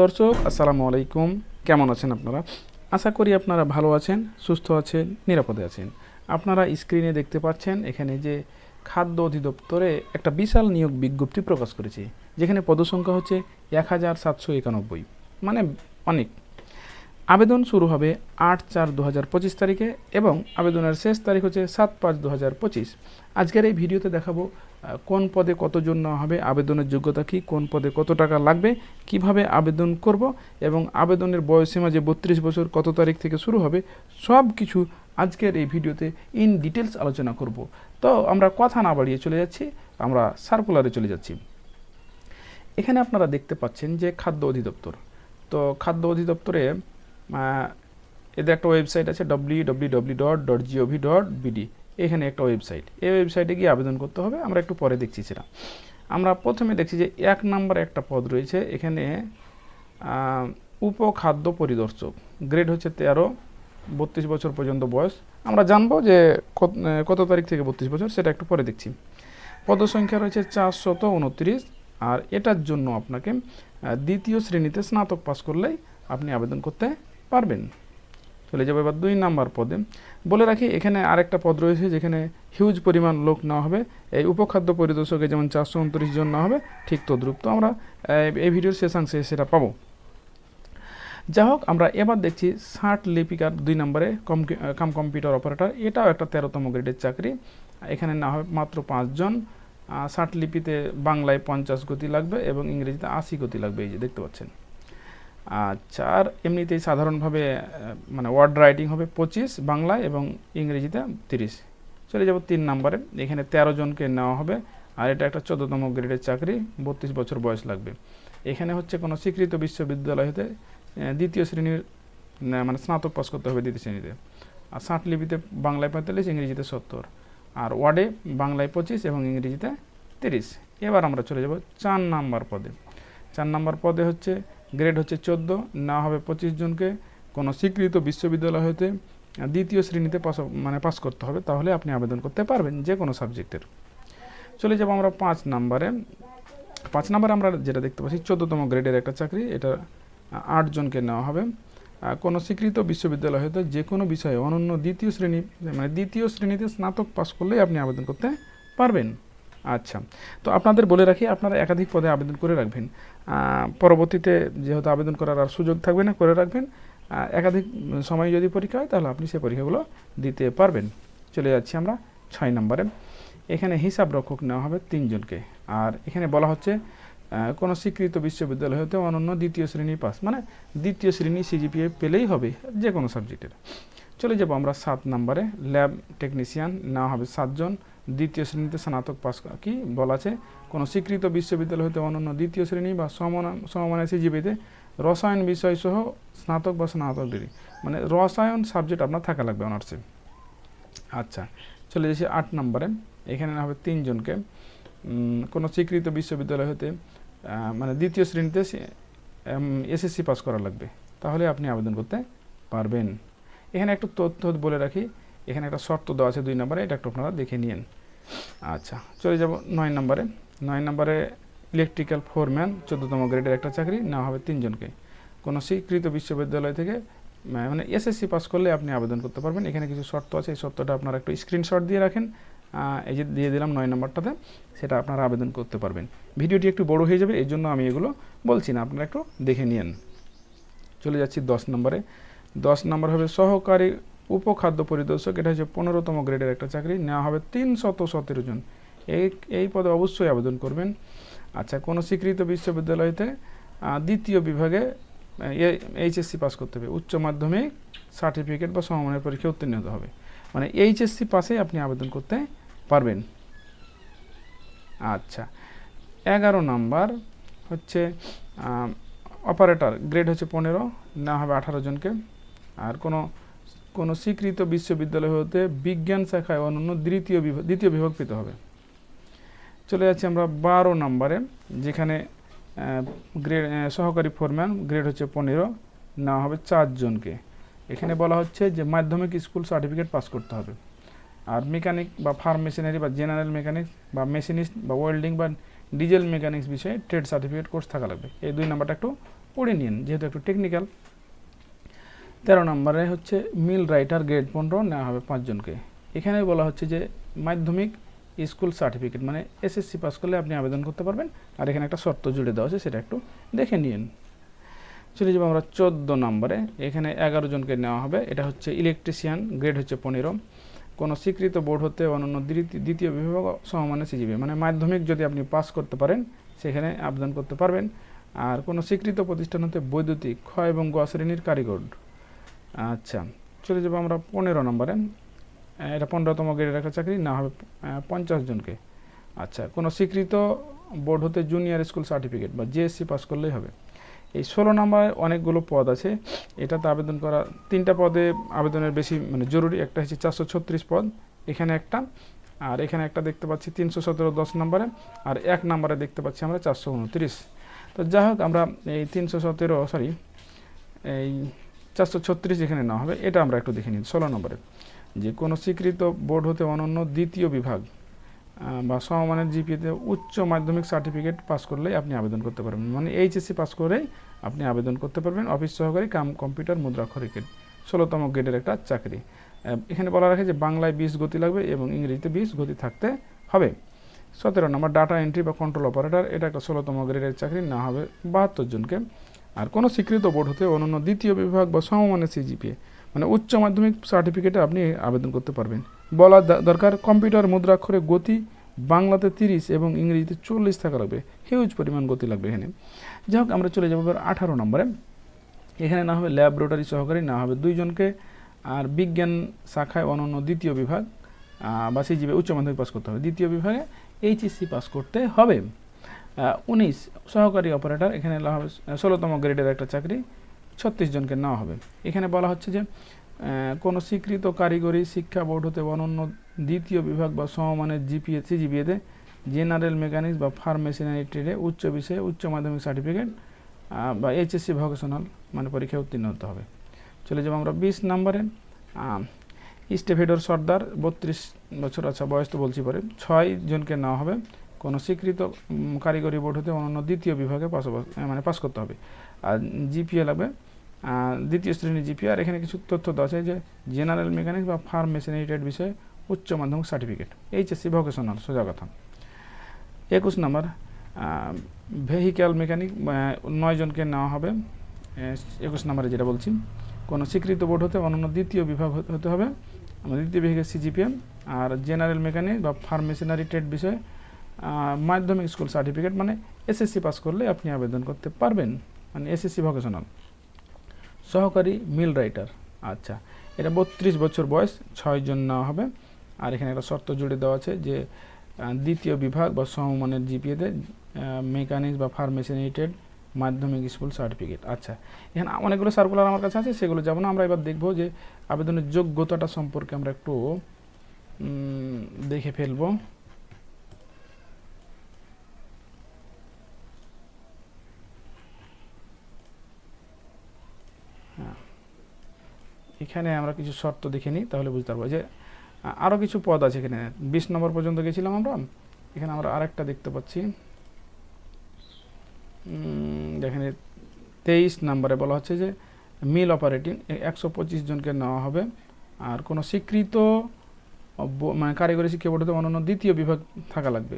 দর্শক, আসসালামু আলাইকুম। কেমন আছেন আপনারা? আশা করি আপনারা ভালো আছেন, সুস্থ আছেন, নিরাপদে আছেন। আপনারা স্ক্রিনে দেখতে পাচ্ছেন এখানে যে খাদ্য অধিদপ্তরে একটা বিশাল নিয়োগ বিজ্ঞপ্তি প্রকাশ করেছে, যেখানে পদসংখ্যা হচ্ছে এক হাজার সাতশো একানব্বই। মানে অনেক। আবেদন শুরু হবে আট চার দু হাজার পঁচিশ তারিখে এবং আবেদনের শেষ তারিখ হচ্ছে সাত পাঁচ দু হাজার পঁচিশ। আজকের এই ভিডিওতে দেখাবো কোন পদে কতজন নেওয়া হবে, আবেদনের যোগ্যতা কী, কোন পদে কত টাকা লাগবে, কীভাবে আবেদন করব এবং আবেদনের বয়সীমা যে বত্রিশ বছর, কত তারিখ থেকে শুরু হবে, সব কিছু আজকের এই ভিডিওতে ইন ডিটেলস আলোচনা করব। তো আমরা কথা না বাড়িয়ে চলে যাচ্ছি, আমরা সার্কুলারে চলে যাচ্ছি। এখানে আপনারা দেখতে পাচ্ছেন যে খাদ্য অধিদপ্তর। তো খাদ্য অধিদপ্তরে এদের একটা ওয়েবসাইট আছে W W W dot dot gov dot BD এখানে একটা ওয়েবসাইট এই ওয়েবসাইটে গিয়ে আবেদন করতে হবে। আমরা একটু পরে দেখছি সেটা। আমরা প্রথমে দেখছি যে এক নম্বর একটা পদ রয়েছে। এখানে উপখাদ্য পরিদর্শক। গ্রেড হচ্ছে তেরো, বত্রিশ বছর পর্যন্ত বয়স। আমরা জানব যে কত- কত তারিখ থেকে বত্রিশ বছর, সেটা একটু পরে দেখছি। পদসংখ্যা রয়েছে চারশত উনত্রিশ। আর এটার জন্য আপনাকে দ্বিতীয় শ্রেণীতে স্নাতক পাস করলেই আপনি আবেদন করতে পারবেন। চলে যাবে এবার দুই নাম্বার পদে। বলে রাখি, এখানে আরেকটা পদ রয়েছে যেখানে হিউজ পরিমাণ লোক নেওয়া হবে। এই উপখাদ্য পরিদর্শকে যেমন চারশো উনত্রিশ জন নেওয়া হবে, ঠিক তদ্রুপ। তো আমরা, এই ভিডিওর শেষাংশে সেটা পাবো। যাই হোক, আমরা এবার দেখছি ষাট লিপিকার দুই নম্বরে কম, কাম কম্পিউটার অপারেটর। এটাও একটা তেরোতম গ্রেডের চাকরি। এখানে না হবে মাত্র পাঁচজন ষাট লিপিতে বাংলায় পঞ্চাশ গতি লাগবে এবং ইংরেজিতে আশি গতি লাগবে, এই যে দেখতে পাচ্ছেন। আচ্ছা আর এমনিতেই সাধারণভাবে মানে ওয়ার্ড রাইটিং হবে পঁচিশ বাংলায় এবং ইংরেজিতে তিরিশ। চলে যাব তিন নম্বরে, এখানে তেরো জনকে নেওয়া হবে, আর এটা একটা চোদ্দতম গ্রেডের চাকরি, বত্রিশ বছর বয়স লাগবে। এখানে হচ্ছে কোনো স্বীকৃত বিশ্ববিদ্যালয় হতে দ্বিতীয় শ্রেণির মানে স্নাতক পাস করতে হবে দ্বিতীয় শ্রেণীতে। আর লিপিতে বাংলায় পঁয়তাল্লিশ, ইংরেজিতে সত্তর। আর ওয়ার্ডে বাংলায় পঁচিশ এবং ইংরেজিতে তিরিশ। এবার আমরা চলে যাব চার নাম্বার পদে। চার নাম্বার পদে হচ্ছে গ্রেড হচ্ছে চোদ্দ না হবে পঁচিশ জনকে কোনো স্বীকৃত বিশ্ববিদ্যালয় হতে দ্বিতীয় শ্রেণীতে পাস মানে পাস করতে হবে তাহলে আপনি আবেদন করতে পারবেন যে কোনো সাবজেক্টের। চলে যাব আমরা পাঁচ নাম্বারে। পাঁচ নাম্বারে আমরা যেটা দেখতে পাচ্ছি চোদ্দতম গ্রেডের একটা চাকরি এটা আহ, আট জনকে নেওয়া হবে। কোনো স্বীকৃত বিশ্ববিদ্যালয় হতে যে কোনো বিষয়ে অনন্য দ্বিতীয় শ্রেণি মানে দ্বিতীয় শ্রেণীতে স্নাতক পাস করলেই আপনি আবেদন করতে পারবেন। আচ্ছা। তো আপনাদের বলে রাখি, আপনারা একাধিক পদে আবেদন করে রাখবেন। পরবর্তীতে যেহেতু আবেদন করার আর সুযোগ থাকবে না, করে রাখবেন। একাধিক সময় যদি পরীক্ষা হয়, তাহলে আপনি সেই পরীক্ষাগুলো দিতে পারবেন। চলে যাচ্ছি আমরা ছয় নম্বরে। এখানে হিসাব রক্ষক নেওয়া হবে তিনজনকে। আর এখানে বলা হচ্ছে কোনো স্বীকৃত বিশ্ববিদ্যালয় হতে অনন্য দ্বিতীয় শ্রেণি পাস। মানে দ্বিতীয় শ্রেণি সিজিপিএ পেলেই হবে যে কোনো সাবজেক্টের। চলে যাব আমরা সাত নম্বরে। ল্যাব টেকনিশিয়ান নেওয়া হবে সাতজন। দ্বিতীয় শ্রেণীতে স্নাতক পাস কি? বলা আছে, কোনো স্বীকৃত বিশ্ববিদ্যালয় হতে অনন্য দ্বিতীয় শ্রেণি বা সমান সিজিপিতে রসায়ন বিষয় সহ স্নাতক বা স্নাতক ডিগ্রি। মানে রসায়ন সাবজেক্ট আপনার থাকা লাগবে অনার্সে আচ্ছা চলে যাচ্ছি আট নম্বরে। এখানে হবে তিনজনকে কোনো স্বীকৃত বিশ্ববিদ্যালয় হতে মানে দ্বিতীয় শ্রেণীতে এসএসসি পাস করা লাগবে। তাহলে আপনি আবেদন করতে পারবেন। এখানে একটু তথ্য বলে রাখি। এখানে একটা শর্ত দেওয়া আছে দুই নম্বরে, এটা একটু আপনারা দেখে নিন আচ্ছা চলে যাব নয় নম্বরে। নয় নম্বরে ইলেকট্রিক্যাল ফোরম্যান চোদ্দতম গ্রেডের একটা চাকরি, নেওয়া হবে তিনজনকে। কোনো স্বীকৃত বিশ্ববিদ্যালয় থেকে মানে এসএসসি পাস করলে আপনি আবেদন করতে পারবেন। এখানে কিছু শর্ত আছে, এই শর্তটা আপনারা একটু স্ক্রিনশট দিয়ে রাখেন। এই যে দিয়ে দিলাম নয় নম্বরটাতে, সেটা আপনারা আবেদন করতে পারবেন। ভিডিওটি একটু বড় হয়ে যাবে এই জন্য আমি এগুলো বলছি না, আপনারা একটু দেখে নিন চলে যাচ্ছি দশ নম্বরে। দশ নম্বর হবে সহকারী উপখাদ্য পরিদর্শক, এটা হচ্ছে পনেরোতম গ্রেডের একটা চাকরি, নেওয়া হবে তিনশত সতেরো জন। এই এই পদে অবশ্যই আবেদন করবেন। আচ্ছা কোনো স্বীকৃত বিশ্ববিদ্যালয়তে দ্বিতীয় বিভাগে এইচএসসি পাস করতে হবে। উচ্চ মাধ্যমিক, সার্টিফিকেট বা সমমানের পরীক্ষা উত্তীর্ণ হতে হবে। মানে এইচএসসি পাসে আপনি আবেদন করতে পারবেন। আচ্ছা এগারো নাম্বার হচ্ছে অপারেটর, গ্রেড হচ্ছে পনেরো না হবে আঠারো জনকে। আর কোনো কোনো স্বীকৃত বিশ্ববিদ্যালয় হতে বিজ্ঞান শাখায় অনন্য দ্বিতীয় বিভাগ দ্বিতীয় বিভাগ পেতে হবে। চলে যাচ্ছি আমরা বারো নম্বরে, যেখানে গ্রেড সহকারী ফোরম্যান গ্রেড হচ্ছে পনেরো, নেওয়া হবে চারজনকে এখানে বলা হচ্ছে যে মাধ্যমিক স্কুল সার্টিফিকেট পাস করতে হবে। আর মেকানিক বা ফার্ম মেশিনারি বা জেনারেল মেকানিক্স বা মেশিনিস্ট বা ওয়েল্ডিং বা ডিজেল মেকানিক্স বিষয়ে ট্রেড সার্টিফিকেট কোর্স থাকা লাগবে। এই দুই নাম্বারটা একটু পড়ে নিন, যেহেতু একটু টেকনিক্যাল তেরো নম্বরে হচ্ছে মিল রাইটার গ্রেড পনেরো নেওয়া হবে পাঁচজনকে। এখানে বলা হচ্ছে যে মাধ্যমিক স্কুল সার্টিফিকেট মানে এসএসসি পাস করলে আপনি আবেদন করতে পারবেন। আর এখানে একটা শর্ত জুড়ে দেওয়া আছে, সেটা একটু দেখে নিন চলে যাব আমরা চোদ্দ নম্বরে। এখানে এগারো জনকে নেওয়া হবে। এটা হচ্ছে ইলেকট্রিশিয়ান, গ্রেড হচ্ছে পনেরো। কোনো স্বীকৃত বোর্ড হতে অনন্য দ্বিতীয়- বিভাগ সমমানে সিজিবি। মানে মাধ্যমিক যদি আপনি পাস করতে পারেন, সেখানে আবেদন করতে পারবেন। আর কোনো স্বীকৃত প্রতিষ্ঠান হতে বৈদ্যুতিক, ক্ষয় এবং গ শ্রেণির কারিগর। আচ্ছা চলে যাব আমরা পনেরো নম্বরে। এটা পনেরোতম গ্রেডের একটা চাকরি, না হবে পঞ্চাশ জনকে। আচ্ছা কোনো স্বীকৃত বোর্ড হতে জুনিয়র স্কুল সার্টিফিকেট বা জিএসসি পাস করলেই হবে। এই ষোলো নম্বরে অনেকগুলো পদ আছে। এটাতে আবেদন করা, তিনটা পদে আবেদনের বেশি মানে জরুরি। একটা হচ্ছে চারশো ছত্রিশ পদ, এখানে একটা। আর এখানে একটা দেখতে পাচ্ছি তিনশো সতেরো দশ নম্বরে। আর এক নম্বরে দেখতে পাচ্ছি আমরা চারশো উনত্রিশ। তো যাই হোক, আমরা এই তিনশো সতেরো সরি এই চারশো ছত্রিশ এখানে না হবে। এটা আমরা একটু দেখে নিই। ষোলো নম্বরে, যে কোনো স্বীকৃত বোর্ড হতে অনন্য দ্বিতীয় বিভাগ বা সমমানের জিপিএতে উচ্চ মাধ্যমিক সার্টিফিকেট পাস করলেই আপনি আবেদন করতে পারবেন। মানে এইচএসসি পাস করেই আপনি আবেদন করতে পারবেন। অফিস সহকারী কাম, কম্পিউটার মুদ্রাক্ষরিকের ষোলোতম গ্রেডের একটা চাকরি। এখানে বলা রাখে যে বাংলায় বিশ গতি লাগবে এবং ইংরেজিতে বিশ গতি থাকতে হবে। সতেরো নম্বর, ডাটা এন্ট্রি বা কন্ট্রোল অপারেটর, এটা একটা ষোলোতম গ্রেডের চাকরি, না হবে বাহাত্তর জনকে। আর কোনো স্বীকৃত বোর্ড হতে অনন্য দ্বিতীয় বিভাগ বা সমমানের সিজিপিএ মানে উচ্চ মাধ্যমিক সার্টিফিকেটে আপনি আবেদন করতে পারবেন। বলা দরকার, কম্পিউটার মুদ্রাক্ষরে গতি বাংলাতে তিরিশ এবং ইংরেজিতে চল্লিশ থাকা লাগবে। হিউজ পরিমাণ গতি লাগবে এখানে। যাই হোক, আমরা চলে যাব এবার আঠারো নম্বরে। এখানে না হবে ল্যাবরেটরি সহকারী, না হবে দুইজনকে। আর বিজ্ঞান শাখায় অনন্য দ্বিতীয় বিভাগ বা সিজিবি উচ্চ মাধ্যমিক পাস করতে হবে। দ্বিতীয় বিভাগে এইচএসসি পাস করতে হবে। উনিশ সহকারী অপারেটর, এখানে হবে ষোলোতম গ্রেডের একটা চাকরি, ছত্রিশ জনকে নেওয়া হবে। এখানে বলা হচ্ছে যে কোনো স্বীকৃত কারিগরি, শিক্ষা বোর্ড হতে অনন্য দ্বিতীয় বিভাগ বা সমমানের জিপিএ, সিজিপিএতে জেনারেল মেকানিক্স বা ফার্ম মেশিনারি ট্রেডে উচ্চ বিষয়ে উচ্চ মাধ্যমিক সার্টিফিকেট বা এইচএসসি ভোকেশনাল মানে পরীক্ষায় উত্তীর্ণ হতে হবে। চলে যাব আমরা বিশ নম্বরে। স্টেফেডর সর্দার, বত্রিশ বছর আচ্ছা বয়স তো বলছি পরে, ছয় জনকে নেওয়া হবে। কোনো স্বীকৃত কারিগরি বোর্ড হতে অনন্য দ্বিতীয় বিভাগে পাস মানে পাস করতে হবে। আর জিপিএ লাগবে দ্বিতীয় শ্রেণির জিপিএ। আর এখানে কিছু তথ্য দেওয়া আছে যে, জেনারেল মেকানিক্স বা ফার্ম মেশিনারি ট্রেড বিষয়ে উচ্চ মাধ্যমিক সার্টিফিকেট, এইচএসসি ভোকেশনাল, সোজা কথা। একুশ নম্বর ভেহিক্যাল মেকানিক নয় জনকে নেওয়া হবে। একুশ নম্বরে যেটা বলছি, কোনো স্বীকৃত বোর্ড হতে অনন্য দ্বিতীয় বিভাগ হতে- হবে, দ্বিতীয় বিভাগের সিজিপিএম। আর জেনারেল মেকানিক বা ফার্ম মেশিনারি ট্রেড বিষয়ে মাধ্যমিক স্কুল সার্টিফিকেট মানে এসএসসি পাস করলে আপনি আবেদন করতে পারবেন। মানে এসএসসি ভোকেশনাল সহকারী মিল রাইটার আচ্ছা এটা বত্রিশ বছর বয়স ছয়জন নেওয়া হবে। আর এখানে একটা শর্ত জুড়ে দেওয়া আছে যে দ্বিতীয় বিভাগ বা সমমানের জিপিএতে মেকানিক্স বা ফার্মেসিনেটেড মাধ্যমিক স্কুল সার্টিফিকেট আচ্ছা এখানে অনেকগুলো সার্কুলার আমার কাছে আছে, সেগুলো যাব না। আমরা এবার দেখব যে, আবেদনের যোগ্যতাটা সম্পর্কে আমরা একটু দেখে ফেলব। এখানে আমরা কিছু শর্ত দেখে নিই, তাহলে বুঝতে পারব। যে আরও কিছু পদ আছে এখানে। বিশ নম্বর পর্যন্ত গেছিলাম আমরা। এখানে আমরা আরেকটা দেখতে পাচ্ছি। যেখানে তেইশ নম্বরে বলা হচ্ছে যে, মিল অপারেটিং একশো পঁচিশ জনকে নেওয়া হবে। আর কোনো স্বীকৃত মানে কারিগরি শিক্ষা বোর্ডে অনন্য দ্বিতীয় বিভাগ থাকা লাগবে।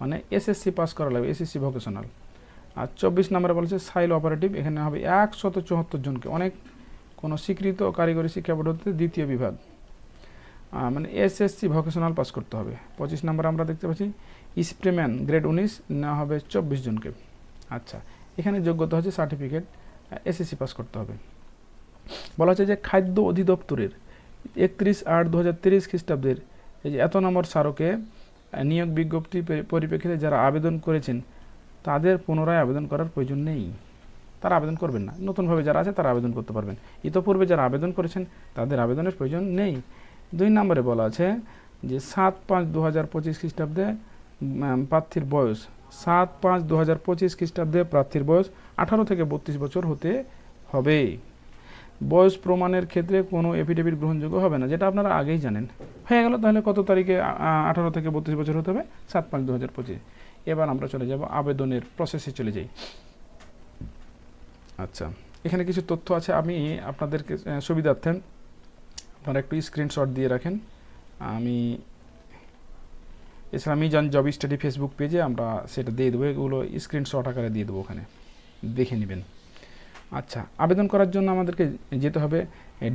মানে এসএসসি পাস করা লাগবে, এসএসসি ভোকেশনাল। আর চব্বিশ নম্বরে বলেছে সাইল অপারেটিভ, এখানে হবে একশত চুয়াত্তর জনকে। অনেক কোনো স্বীকৃত কারিগরি শিক্ষা হতে দ্বিতীয় বিভাগ। মানে এসএসসি ভোকেশনাল পাস করতে হবে। পঁচিশ নম্বর আমরা দেখতে পাচ্ছি স্প্রেম্যান গ্রেড উনিশ নেওয়া হবে চব্বিশ জনকে। আচ্ছা এখানে যোগ্যতা হচ্ছে সার্টিফিকেট, এসএসসি পাস করতে হবে। বলা হচ্ছে যে খাদ্য অধিদপ্তরের একত্রিশ আট দু হাজার তিরিশ খ্রিস্টাব্দের এই যে এত নম্বর স্মারকে নিয়োগ বিজ্ঞপ্তি পরিপ্রেক্ষিতে যারা আবেদন করেছেন, তাদের পুনরায় আবেদন করার প্রয়োজন নেই। তারা আবেদন করবেন না। নতুনভাবে যারা আছে তারা আবেদন করতে পারবেন। ইতোপূর্বে যারা আবেদন করেছেন, তাদের আবেদনের প্রয়োজন নেই। দুই নম্বরে বলা আছে যে সাত পাঁচ দু হাজার পঁচিশ খ্রিস্টাব্দে প্রার্থীর বয়স। সাত পাঁচ দু হাজার পঁচিশ খ্রিস্টাব্দে প্রার্থীর বয়স আঠারো থেকে বত্রিশ বছর হতে হবে। বয়স প্রমাণের ক্ষেত্রে কোনো এফিডেভিট গ্রহণযোগ্য হবে না, যেটা আপনারা আগেই জানেন। হয়ে গেল তাহলে কত তারিখে আঠারো থেকে বত্রিশ বছর হতে হবে? সাত পাঁচ দু হাজার পঁচিশ। এবার আমরা চলে যাব আবেদনের প্রসেসে চলে যাই। আচ্ছা। এখানে কিছু তথ্য আছে, আমি আপনাদেরকে সুবিধার্থে আপনারা একটু স্ক্রিনশট দিয়ে রাখেন। আমি, এছাড়া আমি জান জব স্টাডি ফেসবুক পেজে আমরা সেটা দিয়ে দেবো, এগুলো স্ক্রিনশট আকারে দিয়ে দেবো ওখানে। দেখে নেবেন। আচ্ছা আবেদন করার জন্য আমাদেরকে যেতে হবে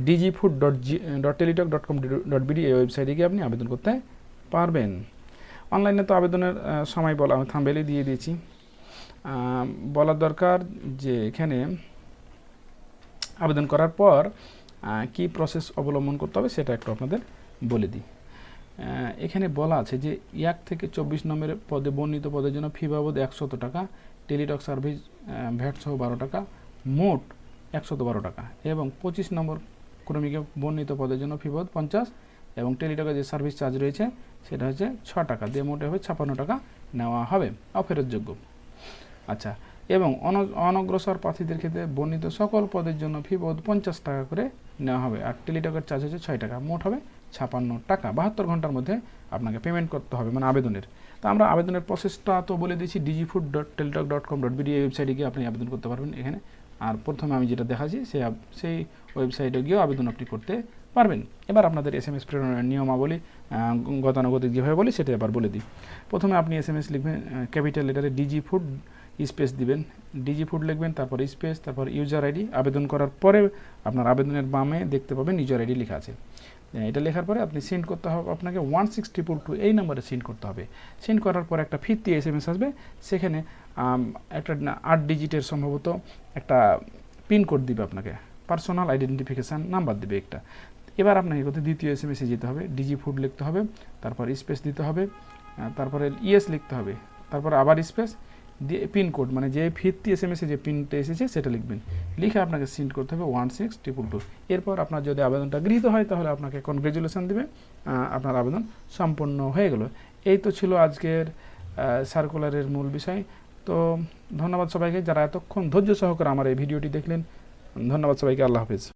DG food dot G dot Teletalk dot com dot BD এই ওয়েবসাইটে গিয়ে আপনি আবেদন করতে পারবেন। অনলাইনে তো আবেদনের সময় বলা আমি থাম্বেলে দিয়ে দিয়েছি। বলার দরকার যে এখানে আবেদন করার পর কি প্রসেস অবলম্বন করতে হবে সেটা একটু আপনাদের বলে দিই। এখানে বলা আছে যে এক থেকে চব্বিশ নম্বরের পদে বর্ণিত পদের জন্য ফি বাবদ একশত টাকা, টেলিটক সার্ভিস ভ্যাট সহ বারো টাকা, মোট একশত বারো টাকা এবং পঁচিশ নম্বর ক্রমিকে বর্ণিত পদের জন্য ফি বাবদ পঞ্চাশ এবং টেলিটকের যে সার্ভিস চার্জ রয়েছে, সেটা হচ্ছে ছ টাকা। দিয়ে মোটে হবে ছাপ্পান্ন টাকা নেওয়া হবে, অফেরতযোগ্য। আচ্ছা এবং অন- অনগ্রসর প্রার্থীদের ক্ষেত্রে বর্ণিত সকল পদের জন্য ফি বাবদ পঞ্চাশ টাকা করে নেওয়া হবে। আর টেলিটকের চার্জ হচ্ছে ছয় টাকা, মোট হবে ছাপান্ন টাকা। বাহাত্তর ঘণ্টার মধ্যে আপনাকে পেমেন্ট করতে হবে মানে আবেদনের। তো আমরা আবেদনের প্রসেসটা তো বলে দিয়েছি DG food dot Teletalk dot com dot BD ওয়েবসাইটে গিয়ে আপনি আবেদন করতে পারবেন এখানে। আর প্রথমে আমি যেটা দেখাচ্ছি সেই সেই ওয়েবসাইটে গিয়েও আবেদন আপনি করতে পারবেন। এবার আপনাদের এস এম এস প্রেরণের নিয়মাবলী গতানুগতিক যেভাবে বলি, সেটা এবার বলে দিই। প্রথমে আপনি এস এম এস লিখবেন ক্যাপিটাল লেটারে ডিজি ফুড স্পেস দিবেন, ডিজি ফুড লিখবেন, তারপর স্পেস, তারপর ইউজার আইডি, আবেদন করার পরে আপনার আবেদনের বামে দেখতে পাবেন ইউজার আইডি লেখা আছে। এটা লেখার পরে আপনি সেন্ড করতে হবে, আপনাকে ওয়ান সিক্স ট্রিপল টু এই নম্বরে সেন্ড করতে হবে। সেন্ড করার পর একটা ফিরতি এস এম এস আসবে, সেখানে একটা আট ডিজিটের সম্ভবত একটা পিনকোড দিবে আপনাকে পার্সোনাল আইডেন্টিফিকেশান নাম্বার দিবে একটা। এবার আপনাকে করতে দ্বিতীয় এস এম এসে যেতে হবে, ডিজি ফুড লিখতে হবে, তারপর স্পেস দিতে হবে তারপরে ইএস লিখতে হবে, তারপর আবার স্পেস দিয়ে পিনকোড মানে যে ফিরতি এস এম এসে যে পিনটা এসেছে সেটা লিখবেন। লিখে আপনাকে সেন্ড করতে হবে ওয়ান সিক্স ট্রিপল টু এরপর আপনার যদি আবেদনটা গৃহীত হয়, তাহলে আপনাকে কনগ্রেচুলেশন দেবে আপনার আবেদন সম্পন্ন হয়ে গেল। এই তো ছিল আজকের সার্কুলারের মূল বিষয়। তো ধন্যবাদ সবাইকে, যারা এতক্ষণ ধৈর্য সহকারে আমার এই ভিডিওটি দেখলেন, ধন্যবাদ সবাইকে, আল্লাহ হাফিজ।